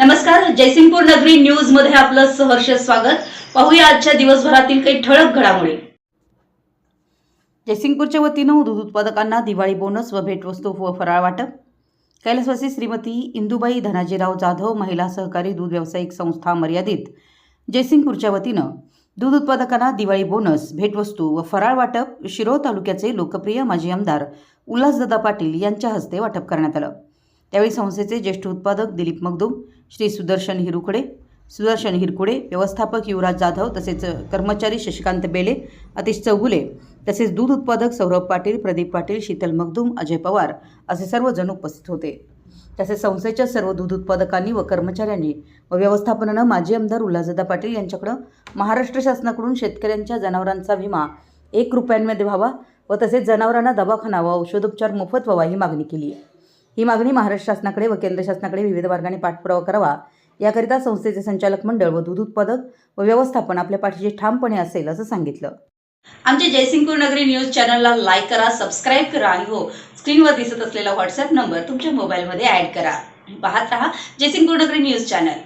नमस्कार जयसिंगपूर नगरी न्यूजमध्ये आपलं सहर्ष स्वागत. पाहूया आजच्या दिवसभरातील काही ठळक घडामोडी. जयसिंगपूरच्या वतीनं दूध उत्पादकांना दिवाळी बोनस व भेटवस्तू व फराळ वाटप. कैलासवासी श्रीमती इंदुबाई धनाजीराव जाधव महिला सहकारी दूध व्यावसायिक संस्था मर्यादित. जयसिंगपूरच्या वतीनं दूध उत्पादकांना दिवाळी बोनस भेटवस्तू व फराळ वाटप शिरोळ तालुक्याचे लोकप्रिय माजी आमदार उल्हासदादा पाटील यांच्या हस्ते वाटप करण्यात आलं. त्यावेळी संस्थेचे ज्येष्ठ उत्पादक दिलीप मगदूम श्री सुदर्शन हिरुकडे सुदर्शन हिरकुडे व्यवस्थापक युवराज जाधव तसेच कर्मचारी शशिकांत बेले अतिश चौगुले तसेच दूध उत्पादक सौरभ पाटील प्रदीप पाटील शीतल मगदूम अजय पवार असे सर्वजण उपस्थित होते. तसेच संस्थेच्या सर्व दूध उत्पादकांनी व कर्मचाऱ्यांनी व व्यवस्थापनानं माजी आमदार उल्हासदा पाटील यांच्याकडं महाराष्ट्र शासनाकडून शेतकऱ्यांच्या जनावरांचा विमा एक रुपयांमध्ये व्हावा व तसेच जनावरांना दवाखाना व औषधोपचार मोफत व्हावा ही मागणी केली आहे. ही मागणी महाराष्ट्र शासनाकडे व केंद्र शासनाकडे विविध मार्गाने पाठपुरावा करावा. याकरिता संस्थेचे संचालक मंडळ व दूध उत्पादक व व्यवस्थापन आपल्या पाठीशी ठामपणे असेल असं सांगितलं. आमच्या जयसिंगपूर नगरी न्यूज चॅनलला लाईक करा सबस्क्राईब करा आणि हो स्क्रीनवर दिसत असलेला व्हॉट्सअप नंबर तुमच्या मोबाईलमध्ये ऍड करा. पाहत रहा जयसिंगपूर नगरी न्यूज चॅनल.